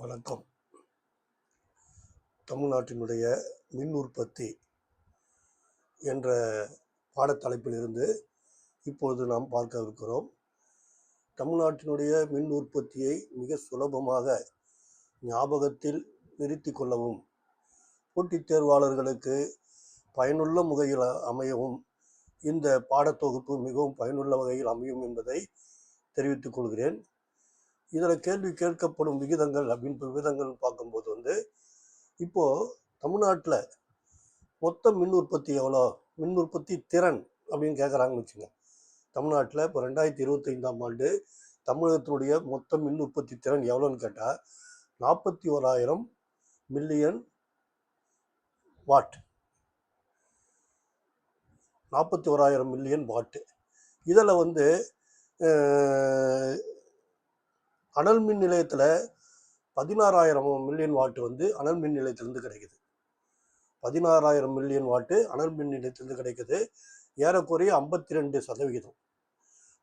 வணக்கம். தமிழ்நாட்டினுடைய மின் உற்பத்தி என்ற பாடத்தலைப்பிலிருந்து இப்பொழுது நாம் பார்க்க இருக்கிறோம். தமிழ்நாட்டினுடைய மின் உற்பத்தியை மிக சுலபமாக ஞாபகத்தில் நிறுத்தி கொள்ளவும் போட்டித் தேர்வாளர்களுக்கு பயனுள்ள முகையில் அமையவும் இந்த பாடத்தொகுப்பு மிகவும் பயனுள்ள வகையில் அமையும் என்பதை தெரிவித்துக் கொள்கிறேன். இதில் கேள்வி கேட்கப்படும் விகிதங்கள் அப்படின்னு விகிதங்கள் பார்க்கும்போது வந்து இப்போது தமிழ்நாட்டில் மொத்த மின் உற்பத்தி எவ்வளோ? மின் உற்பத்தி திறன் அப்படின்னு கேட்குறாங்கன்னு வச்சுங்க. தமிழ்நாட்டில் இப்போ ரெண்டாயிரத்தி இருபத்தைந்தாம் ஆண்டு தமிழகத்தினுடைய மொத்த மின் உற்பத்தி திறன் எவ்வளோன்னு கேட்டால் நாற்பத்தி ஓராயிரம் மில்லியன் வாட். நாற்பத்தி ஓராயிரம் மில்லியன் வாட்டு. இதில் வந்து அனல் மின் நிலையத்தில் பதினாறாயிரம் மில்லியன் வாட்டு வந்து அனல் மின் நிலையத்திலிருந்து கிடைக்குது. பதினாறாயிரம் மில்லியன் வாட்டு அனல் மின் நிலையத்திலிருந்து கிடைக்குது. ஏறக்குறைய ஐம்பத்தி ரெண்டு சதவிகிதம்.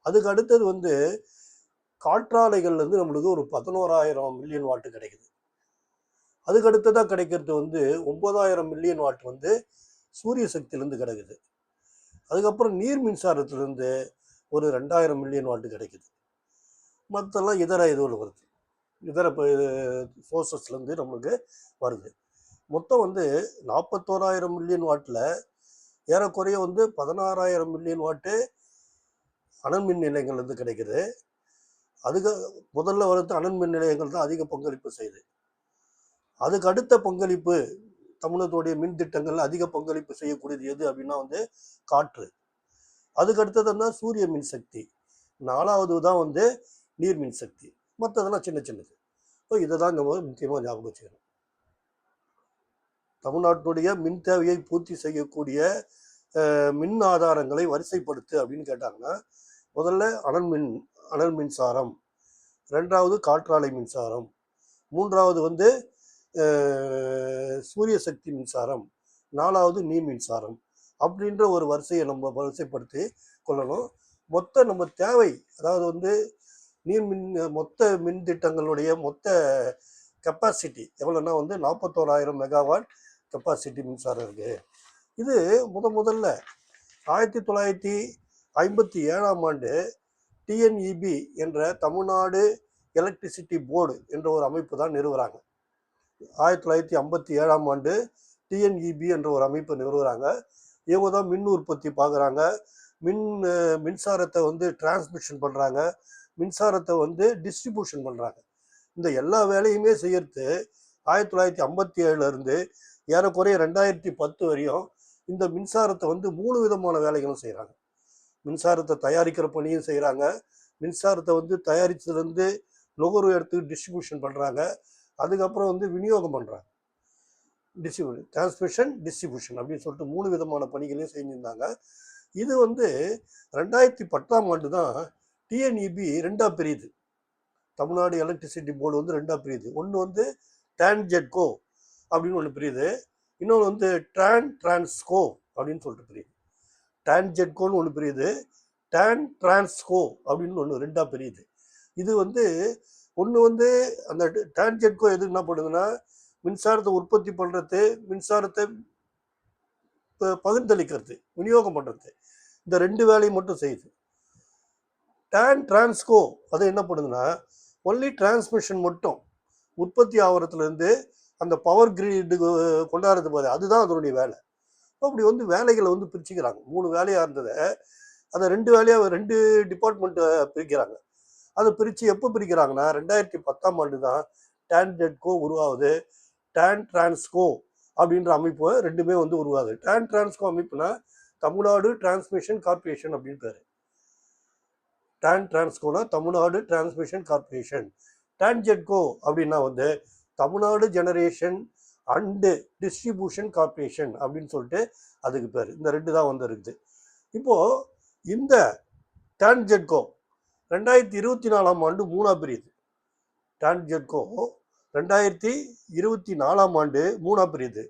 அதுக்கு அடுத்தது வந்து காற்றாலைகள்லேருந்து நம்மளுக்கு ஒரு பதினோராயிரம் மில்லியன் வாட்டு கிடைக்குது. அதுக்கு அடுத்ததாக கிடைக்கிறது வந்து ஒம்பதாயிரம் மில்லியன் வாட் வந்து சூரிய சக்தியிலேருந்து கிடைக்குது. அதுக்கப்புறம் நீர் மின்சாரத்திலேருந்து ஒரு ரெண்டாயிரம் மில்லியன் வாட்டு கிடைக்குது. மற்றெல்லாம் இதர இதுவில் வருது. இதர சோர்சஸ்லேருந்து நம்மளுக்கு வருது. மொத்தம் வந்து நாற்பத்தோராயிரம் மில்லியன் வாட்டில் ஏறக்குறைய வந்து பதினாறாயிரம் மில்லியன் வாட்டு அனல்மின் நிலையங்கள்லேருந்து கிடைக்குது. அதுக்கு முதல்ல வரது அனல்மின் நிலையங்கள் தான் அதிக பங்களிப்பு செய்யுது. அதுக்கு அடுத்த பங்களிப்பு தமிழகத்துடைய மின் திட்டங்கள் அதிக பங்களிப்பு செய்யக்கூடியது எது அப்படின்னா வந்து காற்று. அதுக்கு அடுத்தது தான் சூரிய மின்சக்தி. நாலாவது தான் வந்து நீர் மின்சக்தி மற்றதெல்லாம் சின்ன சின்னது. ஸோ இதை தான் நம்ம முக்கியமாக ஞாபகம் வச்சுக்கணும். தமிழ்நாட்டுடைய மின் தேவையை பூர்த்தி செய்யக்கூடிய மின் ஆதாரங்களை வரிசைப்படுத்து அப்படின்னு கேட்டாங்கன்னா முதல்ல அனல் மின் அனல் மின்சாரம். ரெண்டாவது காற்றாலை மின்சாரம். மூன்றாவது வந்து சூரிய சக்தி மின்சாரம். நாலாவது நீர் மின்சாரம். அப்படின்ற ஒரு வரிசையை நம்ம வரிசைப்படுத்தி கொள்ளணும். மொத்த நம்ம தேவை அதாவது வந்து நீர் மின் மொத்த மின் திட்டங்களுடைய மொத்த கெப்பாசிட்டி எவ்வளோன்னா வந்து நாற்பத்தோராயிரம் மெகாவாட் கெப்பாசிட்டி மின்சாரம் இருக்குது இது முத முதல்ல ஆயிரத்தி தொள்ளாயிரத்தி ஐம்பத்தி ஏழாம் ஆண்டு டிஎன்இபி என்ற தமிழ்நாடு எலக்ட்ரிசிட்டி போர்டு என்ற ஒரு அமைப்பு தான் நிறுவுறாங்க. ஆயிரத்தி தொள்ளாயிரத்தி ஐம்பத்தி ஏழாம் ஆண்டு டிஎன்இபி என்ற ஒரு அமைப்பு நிறுவுறாங்க. இவங்க தான் மின் உற்பத்தி பார்க்குறாங்க மின் மின்சாரத்தை வந்து டிரான்ஸ்மிஷன் பண்ணுறாங்க மின்சாரத்தை வந்து டிஸ்ட்ரிபியூஷன் பண்ணுறாங்க இந்த எல்லா வேலையுமே செய்யறது ஆயிரத்தி தொள்ளாயிரத்தி ஐம்பத்தி ஏழுலேருந்து ஏறக்குறைய ரெண்டாயிரத்தி பத்து வரையும் இந்த மின்சாரத்தை வந்து மூணு விதமான வேலைகளும் செய்கிறாங்க மின்சாரத்தை தயாரிக்கிற பணியும் செய்கிறாங்க மின்சாரத்தை வந்து தயாரித்ததுலேருந்து நுகர்வு எடுத்து டிஸ்ட்ரிபியூஷன் பண்ணுறாங்க அதுக்கப்புறம் வந்து விநியோகம் பண்ணுறாங்க டிஸ்ட்ரிபியூஷன் டிரான்ஸ்மிஷன் டிஸ்ட்ரிபியூஷன் அப்படின்னு சொல்லிட்டு மூணு விதமான பணிகளையும் செஞ்சுருந்தாங்க. இது வந்து ரெண்டாயிரத்தி பத்தாம் ஆண்டு தான் டிஎன்இபி ரெண்டாக பிரியுது. தமிழ்நாடு எலக்ட்ரிசிட்டி போர்டு வந்து ரெண்டாக பிரியுது. ஒன்று வந்து டான்ஜெட்கோ அப்படின்னு ஒன்று பிரியுது. இன்னொன்று வந்து ட்ரான் டிரான்ஸ்கோ அப்படின்னு சொல்லிட்டு பிரியுது. டான்ஜெட்கோன்னு ஒன்று பிரியுது. டான் டிரான்ஸ்கோ அப்படின்னு ஒன்று ரெண்டாக பிரியுது. இது வந்து ஒன்று வந்து அந்த டான்ஜெட்கோ எது என்ன பண்ணுதுன்னா மின்சாரத்தை உற்பத்தி பண்ணுறது மின்சாரத்தை இப்போ பகிர்ந்தளிக்கிறது விநியோகம் பண்ணுறது இந்த ரெண்டு வேலையும் மட்டும் செய்யுது. டேன் டிரான்ஸ்கோ அது என்ன பண்ணுதுன்னா ஒன்லி டிரான்ஸ்மிஷன் மட்டும் உற்பத்தி ஆகிறதுலேருந்து அந்த பவர் கிரிட்டுக்கு கொண்டாடுறது போது அதுதான் அதனுடைய வேலை. அப்படி வந்து வேலைகளை வந்து பிரிச்சுக்கிறாங்க. மூணு வேலையாக இருந்ததை அதை ரெண்டு வேலையாக ரெண்டு டிபார்ட்மெண்ட்டை பிரிக்கிறாங்க. அதை பிரித்து எப்போ பிரிக்கிறாங்கன்னா ரெண்டாயிரத்தி பத்தாம் ஆண்டு தான் டான் ஜெட்கோ உருவாகுது. டேன் டிரான்ஸ்கோ அப்படின்ற அமைப்பு ரெண்டுமே வந்து உருவாகுது. டேன் டிரான்ஸ்கோ அமைப்புனா தமிழ்நாடு டிரான்ஸ்மிஷன் கார்ப்பரேஷன் அப்படின்னு பேர். டான் டிரான்ஸ்கோனா தமிழ்நாடு டிரான்ஸ்மிஷன் கார்ப்பரேஷன் டான்ஜெட்கோ அப்படின்னா வந்து Tamil Nadu generation and distribution corporation அப்படின்னு சொல்லிட்டு அதுக்கு பேர். இந்த ரெண்டு தான் வந்து இருக்குது. இப்போ இந்த டான்ஜெட்கோ ரெண்டாயிரத்தி இருபத்தி நாலாம் ஆண்டு மூணாக பிரியுது. டான்ஜெட்கோ ரெண்டாயிரத்தி இருபத்தி நாலாம் ஆண்டு மூணாக பிரியுது.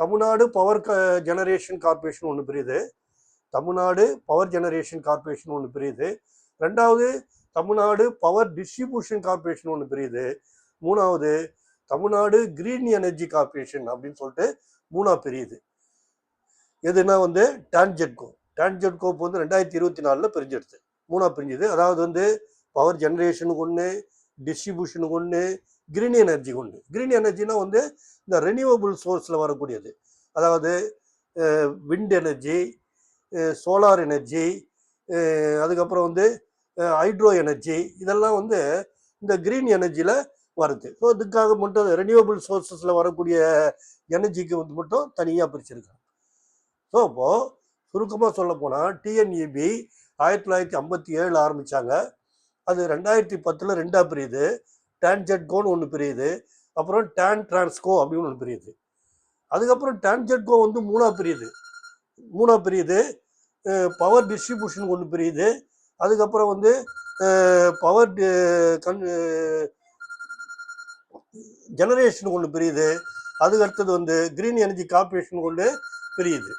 தமிழ்நாடு பவர் க ஜெனரேஷன் கார்ப்பரேஷன் ஒன்று பிரியுது. தமிழ்நாடு பவர் ஜெனரேஷன் கார்ப்பரேஷன் ஒன்று பிரியுது. ரெண்டாவது தமிழ்நாடு பவர் டிஸ்ட்ரிபியூஷன் கார்பரேஷன் ஒன்று பிரியுது மூணாவது தமிழ்நாடு கிரீன் எனர்ஜி கார்பரேஷன் அப்படின்னு சொல்லிட்டு மூணா பிரியுது. எதுனா வந்து டான்ஜெட்கோ கோப் வந்து ரெண்டாயிரத்தி இருபத்தி நாலில் பிரிஞ்சிடுது. மூணா பிரிஞ்சுது. அதாவது வந்து பவர் ஜென்ரேஷனுக்கு ஒன்று டிஸ்ட்ரிபியூஷனுக்கு ஒன்று கிரீன் எனர்ஜிக்கு ஒன்று கிரீன் எனர்ஜினா வந்து இந்த ரெனியூவபிள் சோர்ஸில் வரக்கூடியது. அதாவது விண்ட் எனர்ஜி சோலார் எனர்ஜி அதுக்கப்புறம் வந்து ஹைட்ரோ எனர்ஜி இதெல்லாம் வந்து இந்த க்ரீன் எனர்ஜியில் வருது. ஸோ இதுக்காக மட்டும் ரெனியூவபிள் சோர்ஸஸில் வரக்கூடிய எனர்ஜிக்கு வந்து மட்டும் தனியாக பிரிச்சிருக்காங்க. ஸோ அப்போது சுருக்கமாக சொல்ல போனால் டிஎன்இபி ஆயிரத்தி தொள்ளாயிரத்தி ஐம்பத்தி ஏழில் ஆரம்பித்தாங்க அது ரெண்டாயிரத்தி பத்தில் ரெண்டாக பிரியுது. டான்ஜெட்கோன்னு ஒன்று பிரியுது. அப்புறம் டேன் டிரான்ஸ்கோ அப்படின்னு ஒன்று பிரியுது. அதுக்கப்புறம் டான்ஜெட்கோ வந்து மூணாக பிரியுது. மூணாக பிரியுது. பவர் டிஸ்ட்ரிபியூஷன் ஒன்று பிரியுது. அதுக்கப்புறம் வந்து பவர் கன் ஜெனரேஷன் ஒன்று பிரியுது. அதுக்கு அடுத்தது வந்து க்ரீன் எனர்ஜி கார்பரேஷன் ஒன்று பிரியுது.